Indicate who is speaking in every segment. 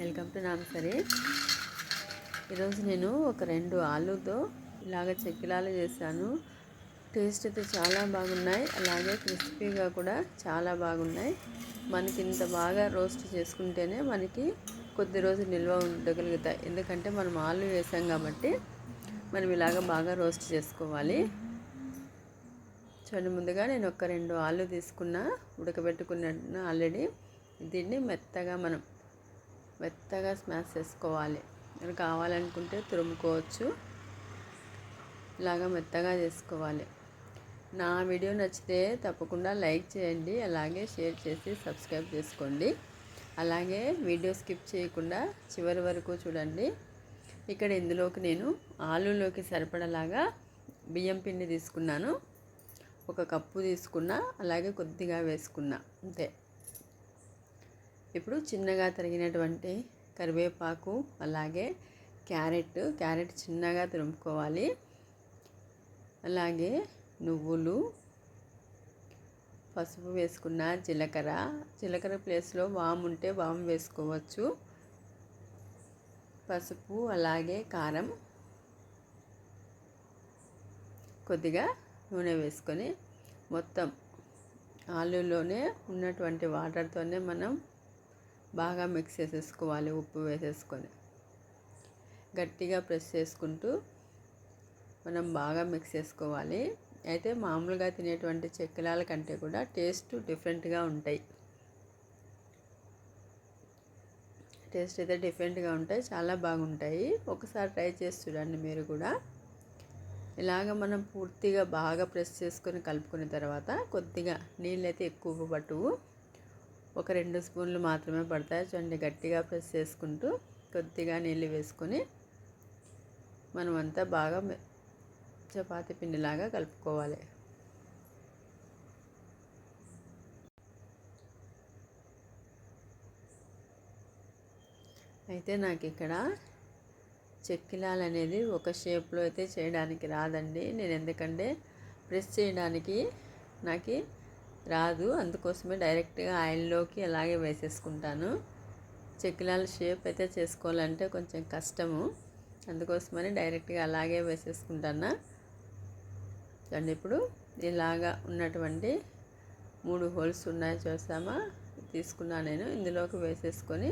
Speaker 1: Welcome to నామసరి ఈరోజు నేను ఒక రెండు ఆలుతో ఇలాగ చెక్కిలాలు చేశాను. టేస్ట్ అయితే చాలా బాగున్నాయి. అలాగే క్రిస్పీగా కూడా చాలా బాగున్నాయి. మనకి ఇంత బాగా రోస్ట్ చేసుకుంటేనే మనకి కొద్ది రోజులు నిల్వ ఉండగలుగుతాయి. ఎందుకంటే మనం ఆలు వేసాం కాబట్టి మనం ఇలాగ బాగా రోస్ట్ చేసుకోవాలి. చూడండి ముందుగా నేను ఒక రెండు ఆలు తీసుకున్న ఉడకబెట్టుకున్న ఆల్రెడీ దీన్ని మెత్తగా మనం మెత్తగా స్మాష్ చేసుకోవాలి. మీరు కావాలనుకుంటే తురుముకోవచ్చు. ఇలాగా మెత్తగా చేసుకోవాలి. నా వీడియో నచ్చితే తప్పకుండా లైక్ చేయండి. అలాగే షేర్ చేసి సబ్స్క్రైబ్ చేసుకోండి. అలాగే వీడియో స్కిప్ చేయకుండా చివరి వరకు చూడండి. ఇక్కడ ఇందులోకి నేను ఆలులోకి సరిపడలాగా బియ్యం పిండి తీసుకున్నాను. ఒక కప్పు తీసుకున్నా అలాగే కొద్దిగా వేసుకున్నా. అంతే. ఇప్పుడు చిన్నగా తరిగినటువంటి కరివేపాకు అలాగే క్యారెట్ క్యారెట్ చిన్నగా తురుముకోవాలి. అలాగే నువ్వులు పసుపు వేసుకున్న జీలకర్ర. జీలకర్ర ప్లేస్లో వాము ఉంటే వాము వేసుకోవచ్చు. పసుపు అలాగే కారం కొద్దిగా నూనె వేసుకొని మొత్తం ఆలులోనే ఉన్నటువంటి వాటర్తోనే మనం బాగా మిక్స్ చేసేసుకోవాలి ఉప్పు వేసేసుకొని. గట్టిగా ప్రెస్ చేసుకుంటూ మనం బాగా మిక్స్ చేసుకోవాలి. అయితే మామూలుగా తినేటువంటి చెక్కిలాల కంటే కూడా టేస్ట్ డిఫరెంట్గా ఉంటాయి. టేస్ట్ అయితే డిఫరెంట్గా ఉంటాయి చాలా బాగుంటాయి. ఒకసారి ట్రై చేసి చూడండి మీరు కూడా. ఇలాగ మనం పూర్తిగా బాగా ప్రెస్ చేసుకొని కలుపుకున్న తర్వాత కొద్దిగా నీళ్ళైతే ఎక్కువ పట్టువు ఒక రెండు స్పూన్లు మాత్రమే పడతాయి. చూడండి గట్టిగా ప్రెస్ చేసుకుంటూ కొద్దిగా నీళ్ళు వేసుకొని మనమంతా బాగా చపాతీ పిండిలాగా కలుపుకోవాలి. అయితే నాకు ఇక్కడ చెక్కిలాలు అనేది ఒక షేప్లో అయితే చేయడానికి రాదండి. నేను ఎందుకంటే ప్రెస్ చేయడానికి నాకు రాదు. అందుకోసమే డైరెక్ట్గా ఆయిల్లోకి అలాగే వేసేసుకుంటాను. చెక్కిలాల షేప్ అయితే చేసుకోవాలంటే కొంచెం కష్టము. అందుకోసమని డైరెక్ట్గా అలాగే వేసేసుకుంటాను. చూడండి ఇప్పుడు ఇలాగా ఉన్నటువంటి మూడు హోల్స్ ఉన్నాయి చూసామా? తీసుకున్నా నేను. ఇందులోకి వేసేసుకొని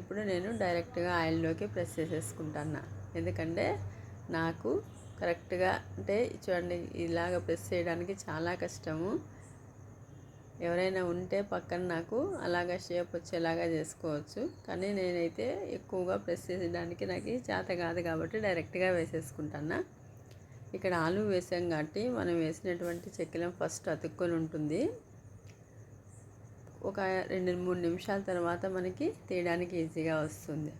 Speaker 1: ఇప్పుడు నేను డైరెక్ట్గా ఆయిల్లోకి ప్రెస్ చేసేసుకుంటాను. ఎందుకంటే నాకు కరెక్ట్గా అంటే చూడండి ఇలాగ ప్రెస్ చేయడానికి చాలా కష్టము. ఎవరైనా ఉంటే పక్కన నాకు అలాగా షేప్ వచ్చేలాగా చేసుకోవచ్చు. కానీ నేనైతే ఎక్కువగా ప్రెస్ చేసేదానికి నాకు చేత కాదు కాబట్టి డైరెక్ట్గా వేసేసుకుంటాను ఇక్కడ ఆలు వేసాం కాబట్టి మనం వేసినటువంటి చెక్కలం ఫస్ట్ అతుక్కొని ఉంటుంది. ఒక రెండు మూడు నిమిషాల తర్వాత మనకి తీయడానికి ఈజీగా వస్తుంది.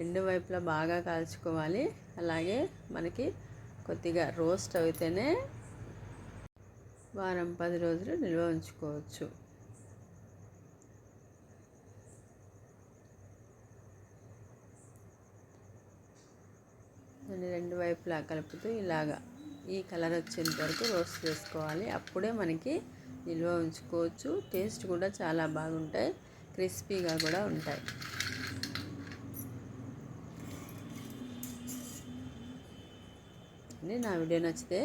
Speaker 1: రెండు వైపులా బాగా కాల్చుకోవాలి. అలాగే మనకి కొద్దిగా రోస్ట్ అయితేనే వారం పది రోజులు నిల్వ ఉంచుకోవచ్చు. రెండు వైపులా కలుపుతూ ఇలాగా ఈ కలర్ వచ్చేంత వరకు రోస్ట్ చేసుకోవాలి. అప్పుడే మనకి నిల్వ ఉంచుకోవచ్చు. టేస్ట్ కూడా చాలా బాగుంటాయి. క్రిస్పీగా కూడా ఉంటాయి. నా వీడియో నచ్చితే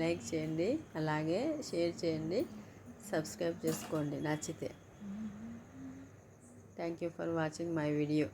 Speaker 1: లైక్ చేయండి అలాగే షేర్ చేయండి సబ్స్క్రైబ్ చేసుకోండి. నచ్చితే. Thank you for watching my video.